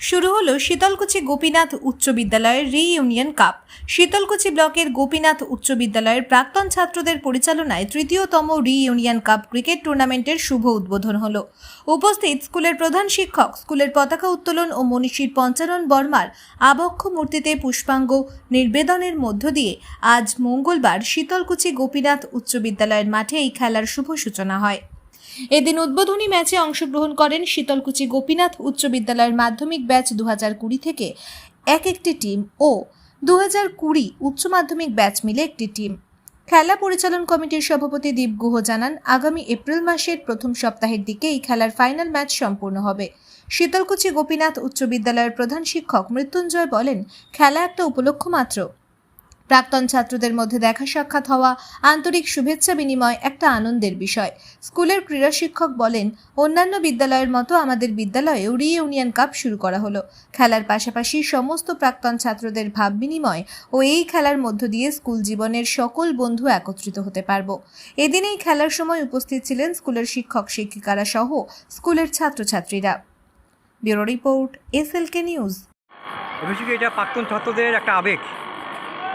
শুরু হলো শীতলকুচি গোপীনাথ উচ্চ বিদ্যালয়ের রিইউনিয়ন কাপ শীতলকুচি ব্লকের গোপীনাথ উচ্চ বিদ্যালয়ের প্রাক্তন ছাত্রদের পরিচালনায় তৃতীয়তম রিইউনিয়ন কাপ ক্রিকেট টুর্নামেন্টের শুভ উদ্বোধন হলো। উপস্থিত স্কুলের প্রধান শিক্ষক, স্কুলের পতাকা উত্তোলন ও মনীষীর পঞ্চানন বর্মার আবক্ষ মূর্তিতে পুষ্পাঙ্গ নির্বেদনের মধ্য দিয়ে আজ মঙ্গলবার শীতলকুচি গোপীনাথ উচ্চ বিদ্যালয়ের মাঠে এই খেলার শুভ সূচনা হয়। এদিন উদ্বোধনী ম্যাচে অংশগ্রহণ করেন শীতলকুচি গোপীনাথ উচ্চ বিদ্যালয়ের মাধ্যমিক ব্যাচ দু কুড়ি থেকে এক একটি টিম ও দু কুড়ি উচ্চ মাধ্যমিক ব্যাচ মিলে একটি টিম। খেলা পরিচালন কমিটির সভাপতি দীপ গুহ জানান, আগামী এপ্রিল মাসের প্রথম সপ্তাহের দিকে এই খেলার ফাইনাল ম্যাচ সম্পূর্ণ হবে। শীতলকুচি গোপীনাথ উচ্চ বিদ্যালয়ের প্রধান শিক্ষক মৃত্যুঞ্জয় বলেন, খেলা একটা উপলক্ষ মাত্র। প্রাক্তন ছাত্রদের মধ্যে দেখা সাক্ষাৎ হওয়া আন্তরিক শুভেচ্ছা বিনিময় একটা আনন্দের বিষয়। স্কুলের ক্রীড়া শিক্ষক বলেন, অন্যান্য বিদ্যালয়ের মতো আমাদের বিদ্যালয়েও রিইউনিয়ন কাপ শুরু করা হলো। খেলার পাশাপাশি সমস্ত প্রাক্তন ছাত্রদের ভাব বিনিময় ও এই খেলার মধ্য দিয়ে স্কুল জীবনের সকল বন্ধু একত্রিত হতে পারব। এদিন এই খেলার সময় উপস্থিত ছিলেন স্কুলের শিক্ষক, শিক্ষিকারা সহ স্কুলের ছাত্রছাত্রীরা। Bureau report SLK news. অভিষেকে, এটা প্রাক্তন ছাত্রদের একটা আবেগ।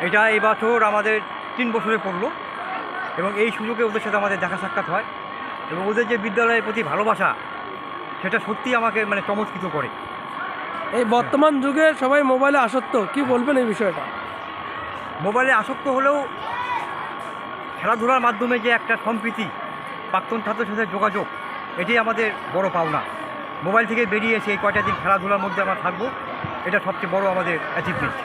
এটা এই বছর আমাদের তিন বছরে পড়ল এবং এই সুযোগে ওদের সাথে আমাদের দেখা সাক্ষাৎ হয় এবং ওদের যে বিদ্যালয়ের প্রতি ভালোবাসা সেটা সত্যি আমাকে মানে চমৎকৃত করে। এই বর্তমান যুগে সবাই মোবাইলে আসক্ত কি বলবেন এই বিষয়টা? মোবাইলে আসক্ত হলেও খেলাধুলার মাধ্যমে যে একটা সম্প্রীতি প্রাক্তন ছাত্রের সাথে যোগাযোগ এটাই আমাদের বড় পাওনা। মোবাইল থেকে বেরিয়ে এসে এই কয়টা দিন খেলাধুলার মধ্যে আমরা থাকব এটা সবচেয়ে বড় আমাদের অ্যাচিভমেন্ট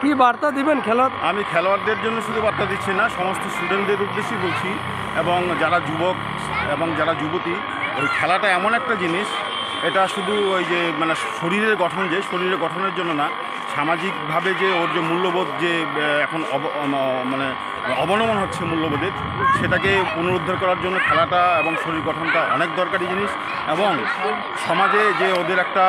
কি বার্তা দিবেন খেলার আমি খেলোয়াড়দের জন্য শুধু বার্তা দিচ্ছি না, সমস্ত স্টুডেন্টদের উদ্দেশ্যেই বলছি এবং যারা যুবক এবং যারা যুবতী, ওই খেলাটা এমন একটা জিনিস, এটা শুধু ওই যে মানে শরীরের গঠন যে, শরীরের গঠনের জন্য না, সামাজিকভাবে যে ওর যে মূল্যবোধ যে এখন মানে অবনমন হচ্ছে মূল্যবোধের সেটাকে পুনরুদ্ধার করার জন্য খেলাটা এবং শরীর গঠনটা অনেক দরকারি জিনিস এবং সমাজে যে ওদের একটা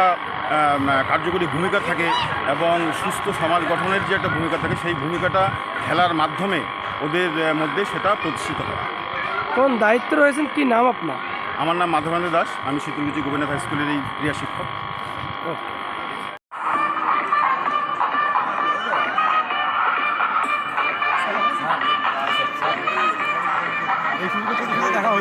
কার্যকরী ভূমিকা থাকে এবং সুস্থ সমাজ গঠনের যে একটা ভূমিকা থাকে সেই ভূমিকাটা খেলার মাধ্যমে ওদের মধ্যে সেটা প্রতিষ্ঠিত হয়। কোন দায়িত্ব রয়েছেন? কি নাম আপনার? আমার নাম মাধবানন্দ দাস। আমি শীতলকুচি গোবিন্দ হাই স্কুলের এই ক্রিয়া শিক্ষক। ওকে। দেখা